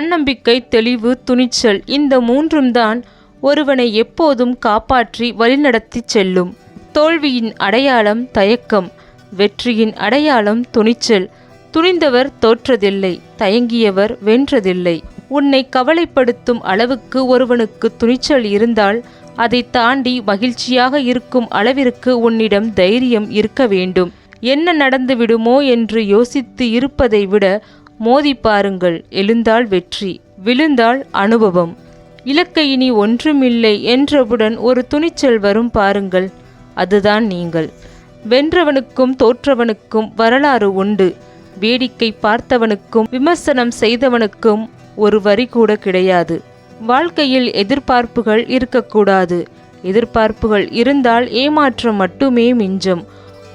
தன்னம்பிக்கை தெளிவு துணிச்சல் இந்த மூன்றும் தான் ஒருவனை எப்போதும் காப்பாற்றி வழிநடத்திச் செல்லும். தோல்வியின் அடையாளம் தயக்கம் வெற்றியின் அடையாளம் துணிச்சல். துணிந்தவர் தோற்றதில்லை தயங்கியவர் வென்றதில்லை. உன்னை கவலைப்படுத்தும் அளவுக்கு ஒருவனுக்கு துணிச்சல் இருந்தால் அதை தாண்டி மகிழ்ச்சியாக இருக்கும் அளவிற்கு உன்னிடம் தைரியம் இருக்க வேண்டும். என்ன நடந்துவிடுமோ என்று யோசித்து இருப்பதை விட மோதி பாருங்கள் எழுந்தால் வெற்றி விழுந்தால் அனுபவம். இலக்கை இனி ஒன்றுமில்லை என்றவுடன் ஒரு துணிச்சல் வரும் பாருங்கள் அதுதான் நீங்கள். வென்றவனுக்கும் தோற்றவனுக்கும் வரலாறு உண்டு. வேடிக்கை பார்த்தவனுக்கும் விமர்சனம் செய்தவனுக்கும் ஒரு வரி கூட கிடையாது. வாழ்க்கையில் எதிர்பார்ப்புகள் இருக்கக்கூடாது. எதிர்பார்ப்புகள் இருந்தால் ஏமாற்றம் மட்டுமே மிஞ்சம்.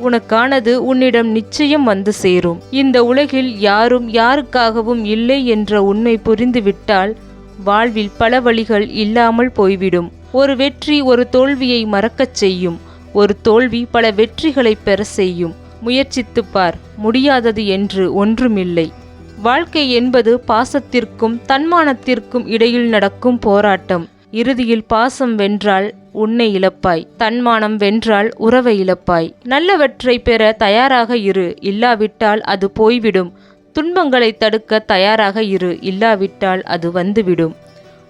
உனக்கானது உன்னிடம் நிச்சயம் வந்து சேரும். இந்த உலகில் யாரும் யாருக்காகவும் இல்லை என்ற உண்மை புரிந்துவிட்டால் வாழ்வில் பல வழிகள் இல்லாமல் போய்விடும். ஒரு வெற்றி ஒரு தோல்வியை மறக்கச் செய்யும். ஒரு தோல்வி பல வெற்றிகளை பெற செய்யும். முயற்சித்துப்பார் முடியாதது என்று ஒன்றுமில்லை. வாழ்க்கை என்பது பாசத்திற்கும் தன்மானத்திற்கும் இடையில் நடக்கும் போராட்டம். இறுதியில் பாசம் வென்றால் உன்னை இழப்பாய். தன்மானம் வென்றால் உறவை இழப்பாய். நல்லவற்றை பெற தயாராக இரு. இல்லாவிட்டால் அது போய்விடும். துன்பங்களை தடுக்க தயாராக இரு. இல்லாவிட்டால் அது வந்துவிடும்.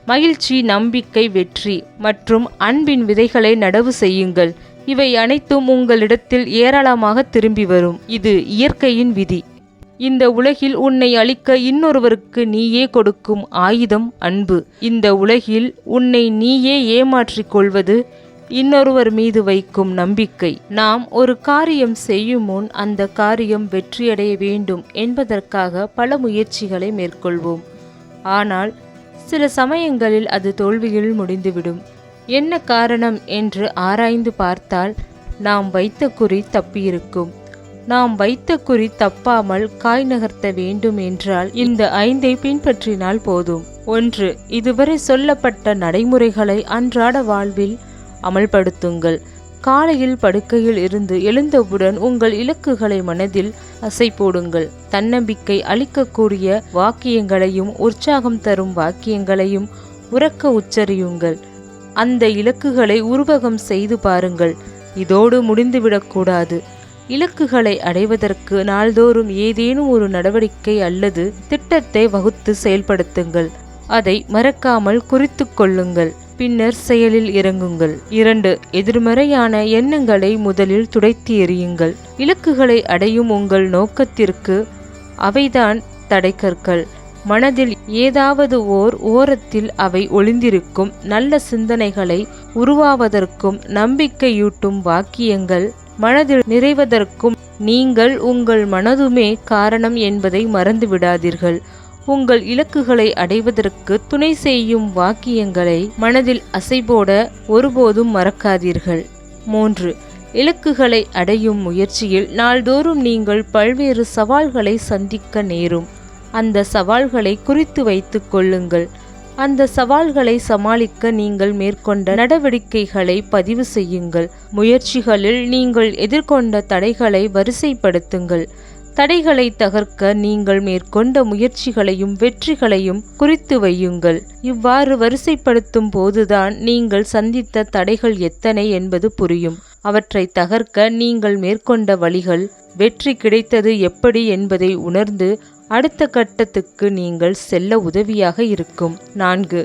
மகிழ்ச்சி நம்பிக்கை வெற்றி மற்றும் அன்பின் விதைகளை நடவு செய்யுங்கள். இவை அனைத்தும் உங்களிடத்தில் ஏராளமாக திரும்பி வரும். இது இயற்கையின் விதி. இந்த உலகில் உன்னை அழிக்க இன்னொருவருக்கு நீயே கொடுக்கும் ஆயுதம் அன்பு. இந்த உலகில் உன்னை நீயே ஏமாற்றிக் கொள்வது இன்னொருவர் மீது வைக்கும் நம்பிக்கை. நாம் ஒரு காரியம் செய்யும் முன் அந்த காரியம் வெற்றியடைய வேண்டும் என்பதற்காக பல முயற்சிகளை மேற்கொள்வோம். ஆனால் சில சமயங்களில் அது தோல்வியில் முடிந்துவிடும். என்ன காரணம் என்று ஆராய்ந்து பார்த்தால் நாம் வைத்த குறி தப்பியிருக்கும். நாம் வைத்த குறி தப்பாமல் காய் நகர்த்த வேண்டும் என்றால் இந்த ஐந்தை பின்பற்றினால் போதும். ஒன்று இதுவரை சொல்லப்பட்ட நடைமுறைகளை அன்றாட வாழ்வில் அமல்படுத்துங்கள். காலையில் படுக்கையில் இருந்து எழுந்தவுடன் உங்கள் இலக்குகளை மனதில் அசை போடுங்கள் தன்னம்பிக்கை அளிக்கக்கூடிய வாக்கியங்களையும் உற்சாகம் தரும் வாக்கியங்களையும் உறக்க உச்சரியுங்கள். அந்த இலக்குகளை உருவகம் செய்து பாருங்கள். இதோடு முடிந்துவிடக்கூடாது. இலக்குகளை அடைவதற்கு நாள்தோறும் ஏதேனும் ஒரு நடவடிக்கை அல்லது திட்டத்தை வகுத்து செயல்படுத்துங்கள். அதை மறக்காமல் குறித்து கொள்ளுங்கள். பின்னர் செயலில் இறங்குங்கள். இரண்டு எதிர்மறையான எண்ணங்களை முதலில் துடைத்து எறியுங்கள். இலக்குகளை அடையும் உங்கள் நோக்கத்திற்கு அவைதான் தடைக்கற்கள். மனதில் ஏதாவது ஓர் ஓரத்தில் அவை ஒளிந்திருக்கும். நல்ல சிந்தனைகளை உருவாவதற்கும் நம்பிக்கையூட்டும் வாக்கியங்கள் மனதில் நிறைவதற்கும் நீங்கள் உங்கள் மனதுமே காரணம் என்பதை மறந்து விடாதீர்கள் உங்கள் இலக்குகளை அடைவதற்கு துணை செய்யும் வாக்கியங்களை மனதில் அசைபோட ஒருபோதும் மறக்காதீர்கள். மூன்று இலக்குகளை அடையும் முயற்சியில் நாள்தோறும் நீங்கள் பல்வேறு சவால்களை சந்திக்க நேரும். அந்த சவால்களை குறித்து வைத்துக் கொள்ளுங்கள். அந்த சவால்களை சமாளிக்க நீங்கள் மேற்கொண்ட நடவடிக்கைகளை பதிவு செய்யுங்கள். முயற்சிகளில் நீங்கள் எதிர்கொண்ட தடைகளை வரிசைப்படுத்துங்கள். தடைகளை தகர்க்க நீங்கள் மேற்கொண்ட முயற்சிகளையும் வெற்றிகளையும் குறித்து வையுங்கள். இவ்வாறு வரிசைப்படுத்தும் போதுதான் நீங்கள் சந்தித்த தடைகள் எத்தனை என்பது புரியும். அவற்றை தகர்க்க நீங்கள் மேற்கொண்ட வழிகள் வெற்றி கிடைத்தது எப்படி என்பதை உணர்ந்து அடுத்த கட்டத்துக்கு நீங்கள் செல்ல உதவியாக இருக்கும். நான்கு.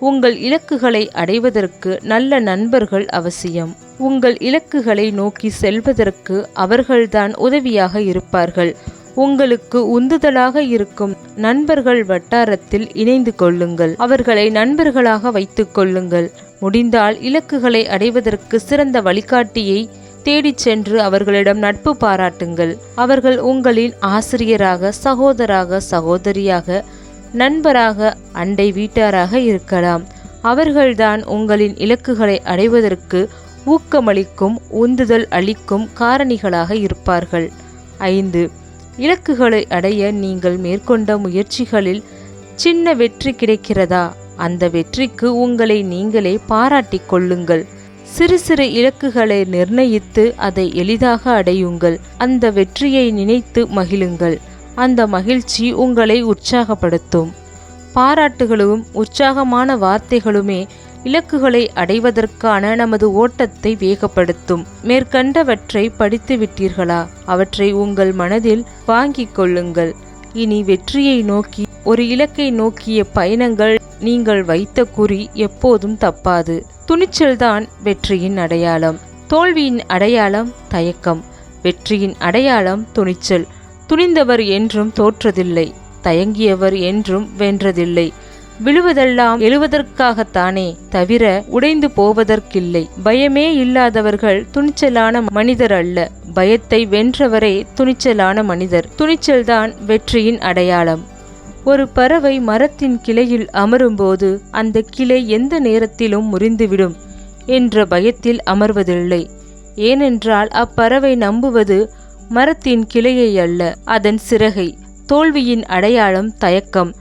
உங்கள் இலக்குகளை அடைவதற்கு நல்ல நண்பர்கள் அவசியம். உங்கள் இலக்குகளை நோக்கி செல்வதற்கு அவர்கள்தான் உதவியாக இருப்பார்கள். உங்களுக்கு உந்துதலாக இருக்கும். நண்பர்கள் வட்டாரத்தில் இணைந்து கொள்ளுங்கள். அவர்களை நண்பர்களாக வைத்துக் கொள்ளுங்கள். முடிந்தால் இலக்குகளை அடைவதற்கு சிறந்த வழிகாட்டியை தேடிச் சென்று அவர்களிடம் நட்பு பாராட்டுங்கள். அவர்கள் உங்களின் ஆசிரியராக சகோதராக சகோதரியாக நண்பராக அண்டை வீட்டாராக இருக்கலாம். அவர்கள்தான் உங்களின் இலக்குகளை அடைவதற்கு ஊக்கமளிக்கும் உந்துதல் அளிக்கும் காரணிகளாக இருப்பார்கள். ஐந்து. இலக்குகளை அடைய நீங்கள் மேற்கொண்ட முயற்சிகளில் சின்ன வெற்றி கிடைக்கிறதா? அந்த வெற்றிக்கு உங்களை நீங்களே பாராட்டிக் கொள்ளுங்கள். சிறு சிறு இலக்குகளை நிர்ணயித்து அதை எளிதாக அடையுங்கள். அந்த வெற்றியை நினைத்து மகிழுங்கள். அந்த மகிழ்ச்சி உங்களை உற்சாகப்படுத்தும். பாராட்டுகளும் உற்சாகமான வார்த்தைகளுமே இலக்குகளை அடைவதற்கான நமது ஓட்டத்தை வேகப்படுத்தும். மேற்கண்டவற்றை படித்து விட்டீர்களா அவற்றை உங்கள் மனதில் வாங்கிக் கொள்ளுங்கள். இனி வெற்றியை நோக்கி ஒரு இலக்கை நோக்கிய பயணங்கள் நீங்கள் வைத்த குறி எப்போதும் தப்பாது. துணிச்சல்தான் வெற்றியின் அடையாளம். தோல்வியின் அடையாளம் தயக்கம். வெற்றியின் அடையாளம் துணிச்சல். துணிந்தவர் என்றும் தோற்றதில்லை. தயங்கியவர் என்றும் வென்றதில்லை. விழுவதெல்லாம் எழுவதற்காகத்தானே தவிர உடைந்து போவதற்கில்லை. பயமே இல்லாதவர்கள் துணிச்சலான மனிதர் அல்ல. பயத்தை வென்றவரே துணிச்சலான மனிதர். துணிச்சல்தான் வெற்றியின் அடையாளம். ஒரு பறவை மரத்தின் கிளையில் அமரும்போது அந்த கிளை எந்த நேரத்திலும் முறிந்துவிடும் என்ற பயத்தில் அமர்வதில்லை. ஏனென்றால் அப்பறவை நம்புவது மரத்தின் கிளையை அல்ல அதன் சிறகை. தோல்வியின் அடையாளம் தயக்கம்.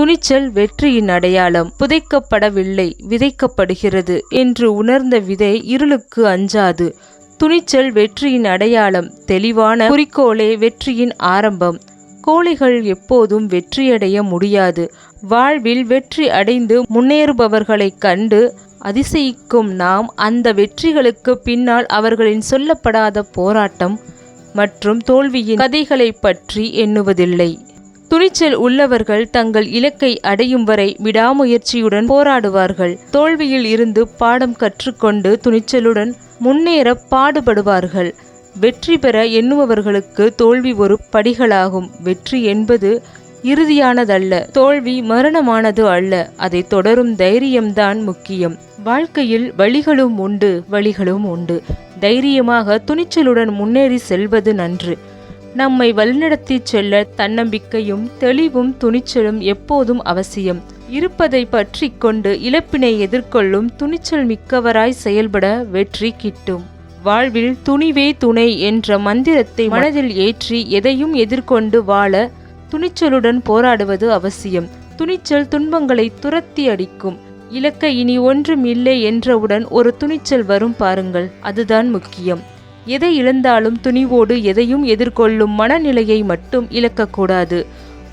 துணிச்சல் வெற்றியின் அடையாளம் புதைக்கப்படவில்லை விதைக்கப்படுகிறது என்று உணர்ந்த விதை இருளுக்கு அஞ்சாது. துணிச்சல் வெற்றியின் அடையாளம் தெளிவான குறிக்கோளே வெற்றியின் ஆரம்பம். கோழிகள் எப்போதும் வெற்றியடைய முடியாது. வாழ்வில் வெற்றி அடைந்து முன்னேறுபவர்களைக் கண்டு அதிசயிக்கும் நாம் அந்த வெற்றிகளுக்கு பின்னால் அவர்களின் சொல்லப்படாத போராட்டம் மற்றும் தோல்வியின் கதைகளை பற்றி எண்ணுவதில்லை. துணிச்சல் உள்ளவர்கள் தங்கள் இலக்கை அடையும் வரை விடாமுயற்சியுடன் போராடுவார்கள். தோல்வியில் இருந்து பாடம் கற்றுக்கொண்டு துணிச்சலுடன் முன்னேற பாடுபடுவார்கள். வெற்றி பெற எண்ணுபவர்களுக்கு தோல்வி ஒரு படிகளாகும். வெற்றி என்பது இறுதியானதல்ல தோல்வி மரணமானது அல்ல. அதை தொடரும் தைரியம்தான் முக்கியம். வாழ்க்கையில் வழிகளும் உண்டு வழிகளும் உண்டு. தைரியமாக துணிச்சலுடன் முன்னேறி செல்வது நன்று. நம்மை வழிநடத்தி செல்ல தன்னம்பிக்கையும் தெளிவும் துணிச்சலும் எப்போதும் அவசியம். இருப்பதை பற்றி கொண்டு இழப்பினை எதிர்கொள்ளும் துணிச்சல் மிக்கவராய் செயல்பட வெற்றி கிட்டும். வாழ்வில் துணிவே துணை என்ற மந்திரத்தை மனதில் ஏற்றி எதையும் எதிர்கொண்டு வாழ துணிச்சலுடன் போராடுவது அவசியம். துணிச்சல் துன்பங்களை துரத்தி அடிக்கும். இலக்க இனி ஒன்றும் இல்லை என்றவுடன் ஒரு துணிச்சல் வரும் பாருங்கள் அதுதான் முக்கியம். எதை இழந்தாலும் துணிவோடு எதையும் எதிர்கொள்ளும் மனநிலையை மட்டும் இழக்கக்கூடாது.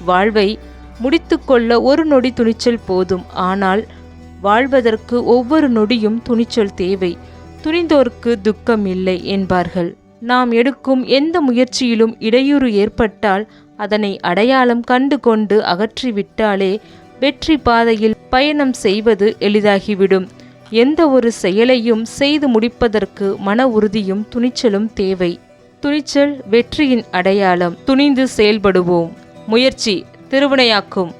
வாழ்வை முடித்துக்கொள்ள ஒரு நொடி துணிச்சல் போதும். ஆனால் வாழ்வதற்கு ஒவ்வொரு நொடியும் துணிச்சல் தேவை. துணிந்தோர்க்கு துக்கம் இல்லை என்பார்கள். நாம் எடுக்கும் எந்த முயற்சியிலும் இடையூறு ஏற்பட்டால் அதனை அடையாளம் கண்டு கொண்டு அகற்றிவிட்டாலே வெற்றி பாதையில் பயணம் செய்வது எளிதாகிவிடும். எந்த ஒரு செயலையும் செய்து முடிப்பதற்கு மன உறுதியும் துணிச்சலும் தேவை. துணிச்சல் வெற்றியின் அடையாளம். துணிந்து செயல்படுவோம். முயற்சி திருவினையாக்கும்.